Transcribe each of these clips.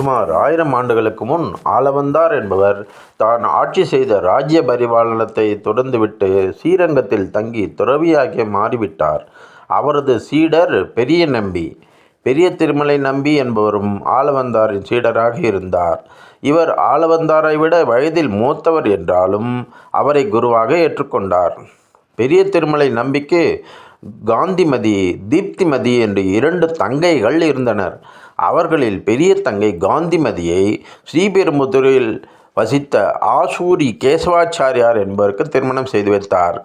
சுமார் ஆயிரம் ஆண்டுகளுக்கு முன் ஆளவந்தார் என்பவர் தான் ஆட்சி செய்த ராஜ்ய பரிபாலனத்தை தொடர்ந்துவிட்டு ஸ்ரீரங்கத்தில் தங்கி துறவியாகி மாறிவிட்டார். அவரது சீடர் பெரிய நம்பி. பெரிய திருமலை நம்பி என்பவரும் ஆளவந்தாரின் சீடராக இருந்தார். இவர் ஆளவந்தாரை விட வயதில் மூத்தவர் என்றாலும் அவரை குருவாக ஏற்றுக்கொண்டார். பெரிய திருமலை நம்பிக்கு காந்திமதி, தீப்திமதி என்று இரண்டு தங்கைகள் இருந்தனர். அவர்களில் பெரிய தங்கை காந்திமதியை ஸ்ரீபெரும்புதூரில் வசித்த ஆசூரி கேசவாச்சாரியார் என்பவருக்கு திருமணம் செய்து வைத்தார்.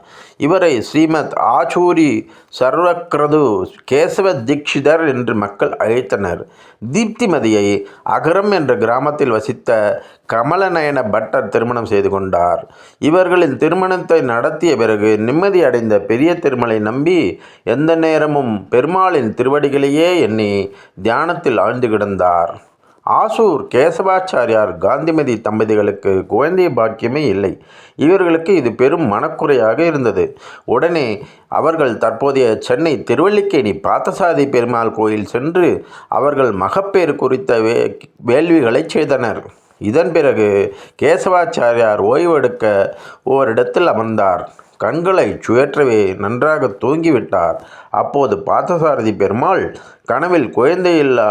இவரை ஸ்ரீமத் ஆசூரி சர்வக்ரது கேசவ தீக்ஷிதர் என்று மக்கள் அழைத்தனர். தீப்திமதியை அகரம் என்ற கிராமத்தில் வசித்த கமலநயன பட்டர் திருமணம் செய்து கொண்டார். இவர்களின் திருமணத்தை நடத்திய பிறகு நிம்மதி அடைந்த பெரிய திருமலை நம்பி எந்த நேரமும் பெருமாளின் திருவடிகளையே எண்ணி தியானத்தில் ஆழ்ந்து கிடந்தார். ஆசூர் கேசவாச்சாரியார் காந்திமதி தம்பதிகளுக்கு குழந்தை பாக்கியமே இல்லை. இவர்களுக்கு இது பெரும் மனக்குறையாக இருந்தது. உடனே அவர்கள் தற்போதைய சென்னை திருவல்லிக்கேணி பார்த்தசாரதி பெருமாள் கோயில் சென்று அவர்கள் மகப்பேறு குறித்த வே வேள்விகளைச் செய்தனர். இதன் பிறகு கேசவாச்சாரியார் ஓய்வெடுக்க ஓரிடத்தில் அமர்ந்தார். கண்களைச் சுயற்றவே நன்றாக தூங்கிவிட்டார். அப்போது பார்த்தசாரதி பெருமாள் கனவில் குழந்தையில்லா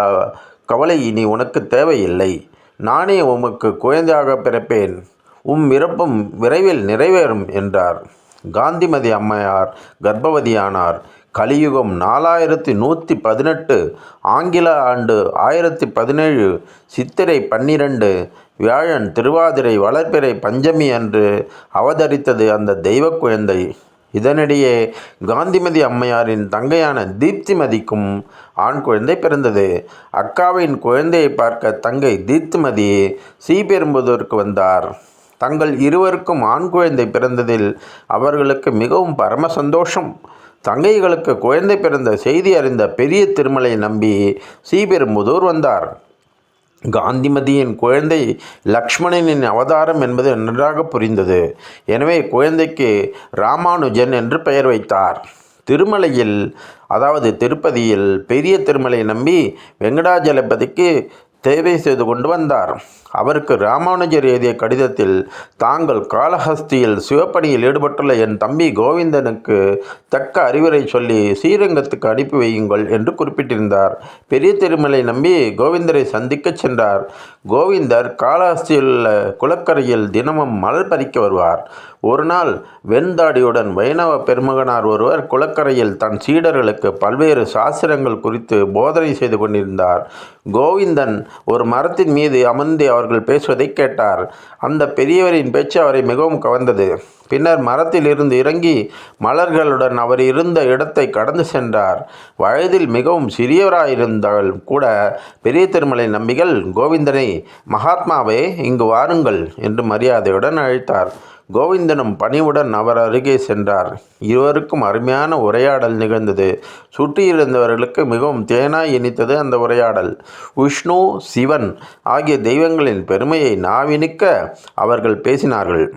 கவலை இனி உனக்கு தேவையில்லை. நானே உமக்கு குழந்தையாகப் பிறப்பேன். உம் விருப்பம் விரைவில் நிறைவேறும் என்றார். காந்திமதி அம்மையார் கர்ப்பவதியானார். கலியுகம் நாலாயிரத்தி நூற்றி பதினெட்டு ஆங்கில ஆண்டு ஆயிரத்தி பதினேழு சித்திரை பன்னிரண்டு வியாழன் திருவாதிரை வளர்ப்பிறை பஞ்சமி அன்று அவதரித்தது அந்த தெய்வ குழந்தை. இதனிடையே காந்திமதி அம்மையாரின் தங்கையான தீப்திமதிக்கும் ஆண் குழந்தை பிறந்தது. அக்காவின் குழந்தையை பார்க்க தங்கை தீப்திமதி ஸ்ரீபெரும்புதூருக்கு வந்தார். தங்கள் இருவருக்கும் ஆண் குழந்தை பிறந்ததில் அவர்களுக்கு மிகவும் பரம சந்தோஷம். தங்கைகளுக்கு குழந்தை பிறந்த செய்தி அறிந்த பெரிய திருமலை நம்பி ஸ்ரீபெரும்புதூர் வந்தார். காந்திமதியின் குழந்தை லக்ஷ்மணனின் அவதாரம் என்பது நன்றாகப் புரிந்தது. எனவே குழந்தைக்கு ராமானுஜன் என்று பெயர் வைத்தார். திருமலையில் அதாவது திருப்பதியில் பெரிய திருமலை நம்பி வெங்கடாஜலபதிக்கு சேவை செய்து கொண்டு வந்தார். அவருக்கு ராமானுஜர் எழுதிய கடிதத்தில் தாங்கள் காளஹஸ்தியில் சிவப்பணியில் ஈடுபட்டுள்ள என் தம்பி கோவிந்தனுக்கு தக்க அறிவுரை சொல்லி ஸ்ரீரங்கத்துக்கு அனுப்பி வையுங்கள் என்று குறிப்பிட்டிருந்தார். பெரிய திருமலை நம்பி கோவிந்தரை சந்திக்கச் சென்றார். கோவிந்தர் காளஹஸ்தியிலுள்ள குளக்கரையில் தினமும் மலர் பறிக்க வருவார். ஒருநாள் வெண்தாடியுடன் வைணவ பெருமகனார் ஒருவர் குளக்கரையில் தன் சீடர்களுக்கு பல்வேறு சாஸ்திரங்கள் குறித்து போதனை செய்து கொண்டிருந்தார். கோவிந்தன் ஒரு மரத்தின் மீது அமர்ந்து அவர்கள் பேசுவதைக் கேட்டார். அந்த பெரியவரின் பேச்சு அவரை மிகவும் கவர்ந்தது. பின்னர் மரத்தில் இருந்து இறங்கி மலர்களுடன் அவர் இருந்த இடத்தை கடந்து சென்றார். வயதில் மிகவும் சிறியவராயிருந்தாலும் கூட பெரிய திருமலை நம்பிகள் கோவிந்தனை மகாத்மாவே இங்கு வாருங்கள் என்று மரியாதையுடன் அழைத்தார். கோவிந்தனும் பணிவுடன் அவர் அருகே சென்றார். இருவருக்கும் அருமையான உரையாடல் நிகழ்ந்தது. சுற்றியிருந்தவர்களுக்கு மிகவும் தேனாய் இனித்தது அந்த உரையாடல். விஷ்ணு சிவன் ஆகிய தெய்வங்களின் பெருமையை நாவினிக்க அவர்கள் பேசினார்கள்.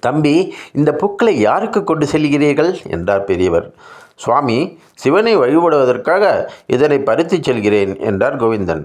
தம்பி இந்த பூக்களை யாருக்குக் கொண்டு செல்கிறீர்கள்? என்றார் பெரியவர். சுவாமி சிவனை வழிபடுவதற்காக இதனை பறித்துச் செல்கிறேன் என்றார் கோவிந்தன்.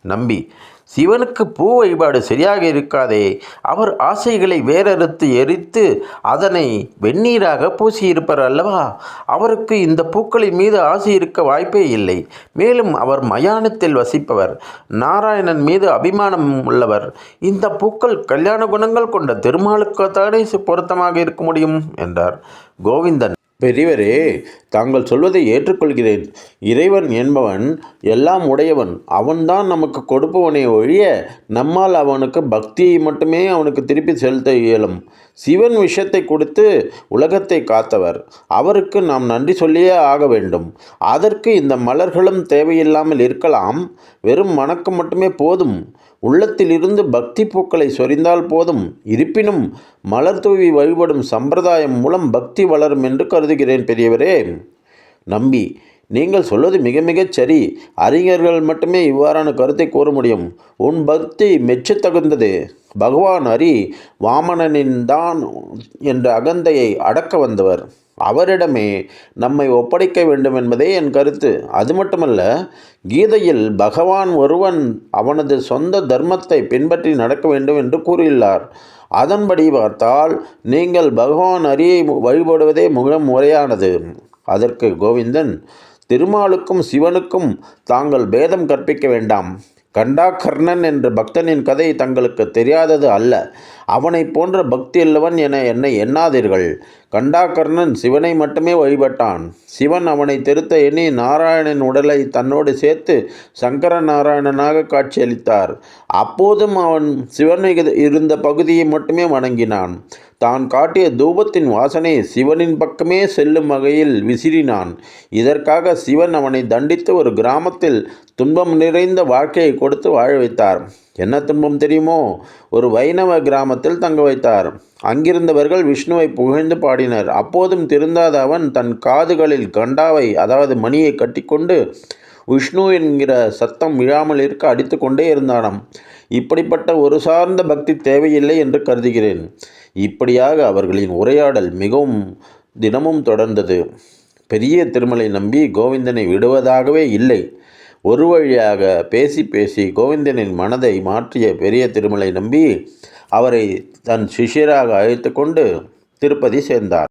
நம்பி சிவனுக்கு பூ வழிபாடு சரியாக இருக்காதே. அவர் ஆசைகளை வேறறுத்து எரித்து அதனை வெந்நீராக பூசியிருப்பார் அல்லவா? அவருக்கு இந்த பூக்களின் மீது ஆசை இருக்க வாய்ப்பே இல்லை. மேலும் அவர் மயானத்தில் வசிப்பவர். நாராயணன் மீது அபிமானம் உள்ளவர். இந்த பூக்கள் கல்யாண குணங்கள் கொண்ட திருமாலுக்குத்தானே பொருத்தமாக இருக்க முடியும் என்றார். கோவிந்தன் பெரியவரே தாங்கள் சொல்வதை ஏற்றுக்கொள்கிறேன் இறைவன் என்பவன் எல்லாம் உடையவன். அவன்தான் நமக்கு கொடுப்பவனை ஒழிய நம்மால் அவனுக்கு பக்தியை மட்டுமே அவனுக்கு திருப்பி செலுத்த இயலும். சிவன் விஷத்தை கொடுத்து உலகத்தை காத்தவர். அவருக்கு நாம் நன்றி சொல்லியே ஆக வேண்டும். அதற்கு இந்த மலர்களும் தேவையில்லாமல் இருக்கலாம். வெறும் வணக்கம் மட்டுமே போதும். உள்ளத்திலிருந்து பக்தி பூக்களைச் சொரிந்தால் போதும். இருப்பினும் மலர் தூவி வழிபடும் சம்பிரதாயம் மூலம் பக்தி வளரும் என்று கருதுகிறேன் பெரியவரே. நம்பி நீங்கள் சொல்வது மிக மிகச் சரி. அறிஞர்கள் மட்டுமே இவ்வாறான கருத்தை கூற முடியும். உன் பக்தி மெச்சத்தகுந்தது பகவான் அரி வாமனனின்தான் என்ற அகந்தையை அடக்க வந்தவர். அவரிடமே நம்மை ஒப்படைக்க வேண்டும் என்பதே என் கருத்து. அது மட்டுமல்ல கீதையில் பகவான் ஒருவன் அவனது சொந்த தர்மத்தை பின்பற்றி நடக்க வேண்டும் என்று கூறியுள்ளார். அதன்படி பார்த்தால் நீங்கள் பகவான் அரியை வழிபடுவதே மிக முறையானது. அதற்கு கோவிந்தன் திருமாலுக்கும் சிவனுக்கும் தாங்கள் பேதம் கற்பிக்க வேண்டாம். கண்டாகர்ணன் என்ற பக்தனின் கதை தங்களுக்கு தெரியாதது அல்ல. அவனைப் போன்ற பக்தியுள்ளவன் என என்னை எண்ணாதீர்கள். கண்டாகர்ணன் சிவனை மட்டுமே வழிபட்டான். சிவன் அவனை திருத்த எண்ணி நாராயணன் உடலை தன்னோடு சேர்த்து சங்கர நாராயணனாக காட்சியளித்தார். அப்போதும் அவன் சிவன் இருந்த பகுதியை மட்டுமே வணங்கினான். தான் காட்டிய தூபத்தின் வாசனை சிவனின் பக்கமே செல்லும் வகையில் விசிறினான். இதற்காக சிவன் அவனை தண்டித்து ஒரு கிராமத்தில் துன்பம் நிறைந்த வாழ்க்கையை கொடுத்து வாழ வைத்தார். என்ன துன்பம் தெரியுமோ? ஒரு வைணவ கிராமத்தில் தங்க வைத்தார். அங்கிருந்தவர்கள் விஷ்ணுவை புகழ்ந்து பாடினர். அப்போதும் திருந்தாத அவன் தன் காதுகளில் கண்டாவை அதாவது மணியை கட்டிக்கொண்டு விஷ்ணு என்கிற சத்தம் விழாமல் இருக்க அடித்து கொண்டே இருந்தானாம். இப்படிப்பட்ட ஒரு சார்ந்த பக்தி தேவையில்லை என்று கருதுகிறேன். இப்படியாக அவர்களின் உரையாடல் மிகவும் தினமும் தொடர்ந்தது. பெரிய திருமலை நம்பி கோவிந்தனை விடுவதாகவே இல்லை. ஒரு வழியாக பேசி பேசி கோவிந்தனின் மனதை மாற்றிய பெரிய திருமலை நம்பி அவரை தன் சிஷ்யராக அழைத்து கொண்டு திருப்பதி சேர்ந்தார்.